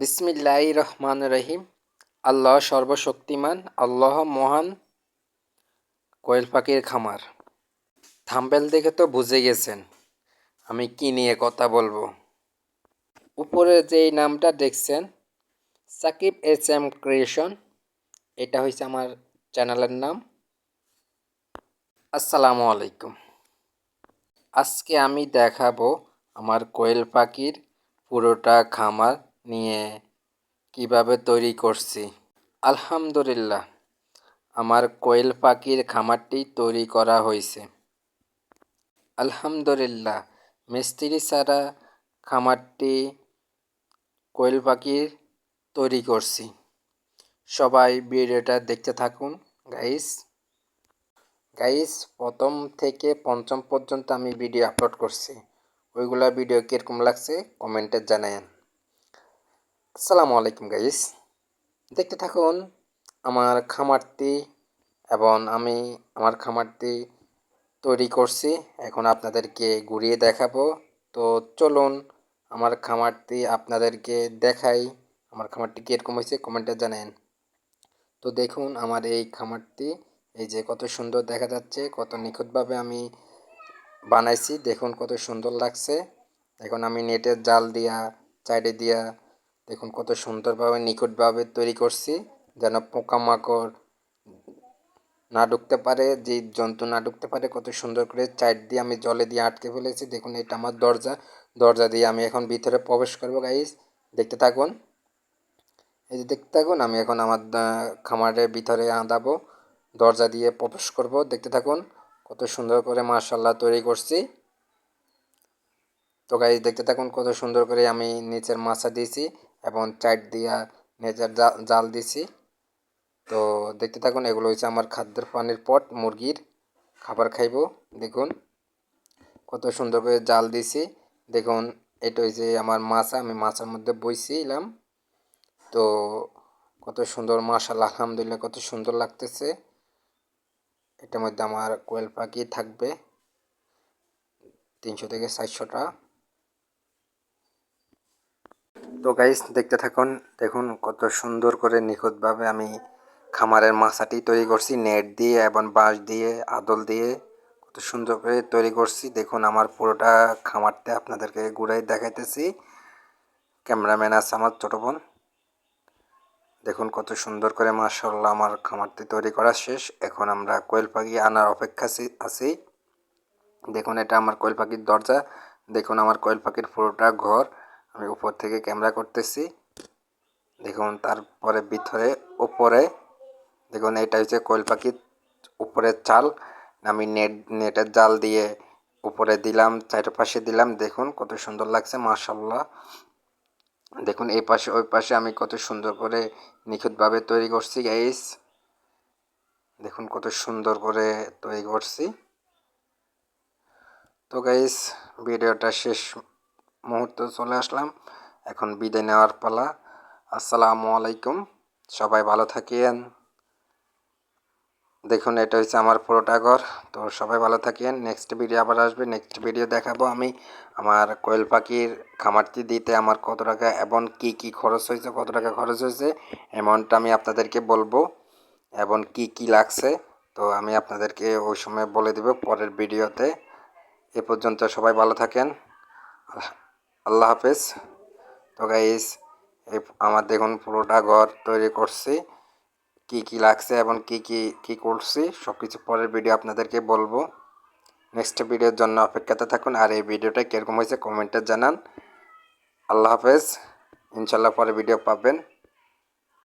বিসমিল্লাহ রহমান রহিম আল্লাহ সর্বশক্তিমান, আল্লাহ মহান, কোয়েল পাখির খামার। থাম্বেল দেখে তো বুঝে গেছেন, আমি কি নিয়ে কথা বলব। উপরে যে নামটা দেখছেন, সাকিব এস এম ক্রিয়েশন, এটা হয়েছে আমার চ্যানেলের নাম। আসসালামু আলাইকুম। আজকে আমি দেখাবো আমার কোয়েল পাখির পুরোটা খামার নিয়ে কীভাবে তৈরি করছি? আলহামদুলিল্লাহ, আমার কোয়েল পাখির খামারটি তৈরি করা হয়েছে। আলহামদুলিল্লাহ, মিস্ত্রি ছাড়া খামারটি কোয়েল পাখির তৈরি করছি। সবাই ভিডিওটা দেখতে থাকুন গাইস গাইস প্রথম থেকে পঞ্চম পর্যন্ত আমি ভিডিও আপলোড করছি। ওইগুলা ভিডিও কীরকম লাগছে কমেন্টে জানায়েন। আসসালামু আলাইকুম গাইস দেখতে থাকুন আমার খামারটি এবং আমি আমার খামারটি তৈরি করছি। এখন আপনাদেরকে ঘুরিয়ে দেখাবো। তো চলুন আমার খামারটি আপনাদেরকে দেখাই। আমার খামারটি কীরকম হয়েছে কমেন্টে জানেন। তো দেখুন আমার এই খামারটি, এই যে কত সুন্দর দেখা যাচ্ছে, কত নিখুঁতভাবে আমি বানাইছি। দেখুন কত সুন্দর লাগছে। এখন আমি নেটের জাল দিয়া, চাইডে দিয়া দেখুন কত সুন্দরভাবে নিখুঁতভাবে তৈরি করছি, যেন পোকামাকড় না ঢুকতে পারে, যে জন্তু না ঢুকতে পারে, কত সুন্দর করে চাইড দিয়ে আমি জলে দিয়ে আটকে ফেলেছি। দেখুন, এটা আমার দরজা দরজা দিয়ে আমি এখন ভিতরে প্রবেশ করব গাইজ দেখতে থাকুন। এই যে দেখতে থাকুন, আমি এখন আমার খামারের ভিতরে আঁদাবো, দরজা দিয়ে প্রবেশ করব। দেখতে থাকুন, কত সুন্দর করে মার্শাল্লাহ তৈরি করছি। তো গাইজ দেখতে থাকুন, কত সুন্দর করে আমি নিচের মাছা দিয়েছি। এবং চাইট দিয়া নেচার জাল দিছি। তো দেখতে থাকুন, এগুলো হচ্ছে আমার খাদ্যের পানির পট, মুরগির। খাবার খাইব, দেখুন। কত সুন্দর করে জাল দিছি। দেখুন, এটা হচ্ছে আমার মাছা, আমি মাছের মধ্যে বইছিলাম। তো কত সুন্দর মাশাল আলহামদুলিল্লাহ, কত সুন্দর লাগতেছে। এটার মধ্যে আমার কোয়েল পাখি থাকবে। তিনশো থেকে চারশোটা। তো গাইস দেখতে থাকুন, দেখুন কত সুন্দর করে নিখুঁতভাবে আমি খামারের মাছাটি তৈরি করছি। নেট দিয়ে এবং বাঁশ দিয়ে, আদল দিয়ে কত সুন্দর করে তৈরি করছি। দেখুন আমার পুরোটা খামারতে আপনাদেরকে ঘুরাই দেখাইতেছি। ক্যামেরাম্যান আছে আমার ছোটো বোন। দেখুন কত সুন্দর করে মার্শাল্লাহ আমার খামারটি তৈরি করা শেষ। এখন আমরা কোয়েল পাখি আনার অপেক্ষা আছি দেখুন এটা আমার কোয়েল পাখির দরজা। দেখুন আমার কোয়েল পাখির পুরোটা ঘর। আমি উপর থেকে ক্যামেরা করতেছি। দেখুন, তারপরে ভিতরে, উপরে, দেখুন, এটা হচ্ছে কোয়েল পাখির উপরের চাল। আমি নেট, নেটের জাল দিয়ে উপরে দিলাম, চারপাশে দিলাম। দেখুন, কত সুন্দর লাগছে মার্শাল্লাহ দেখুন, এই পাশে, ওই পাশে আমি কত সুন্দর করে নিখুঁতভাবে তৈরি করছি গাইস দেখুন, কত সুন্দর করে তৈরি করছি। তো গাইস ভিডিওটা শেষ মুহূর্ত চলে আসলাম। এখন বিদায় নেওয়ার পালা। আসসালামু আলাইকুম। সবাই ভালো থাকিয়েন দেখুন, এটা হচ্ছে আমার পুরোটা তো সবাই ভালো থাকিয়েন নেক্সট ভিডিও আবার আসবে। নেক্সট ভিডিও দেখাবো আমি আমার কোয়েল পাখির খামারটি দিতে আমার কত টাকা এবং কি কি খরচ হয়েছে, কত টাকা খরচ হয়েছে অ্যামাউন্টটা আমি আপনাদেরকে বলব এবং কি কি লাগছে। তো আমি আপনাদেরকে ওই সময় বলে দেব পরের ভিডিওতে এ পর্যন্ত সবাই ভালো থাকেন। আল্লাহ হাফেজ। তো গাইস আমার দেখুন পুরোটা ঘর তৈরি করছি। কি কি লাগছে এবং কি কি কি করছি সব কিছু পরের ভিডিও আপনাদেরকে বলব। নেক্সট ভিডিওর জন্য অপেক্ষাতে থাকুন আর এই ভিডিওটা কীরকম হয়েছে কমেন্টে জানান। আল্লাহ হাফেজ ইনশাল্লাহ পরে ভিডিও পাবেন।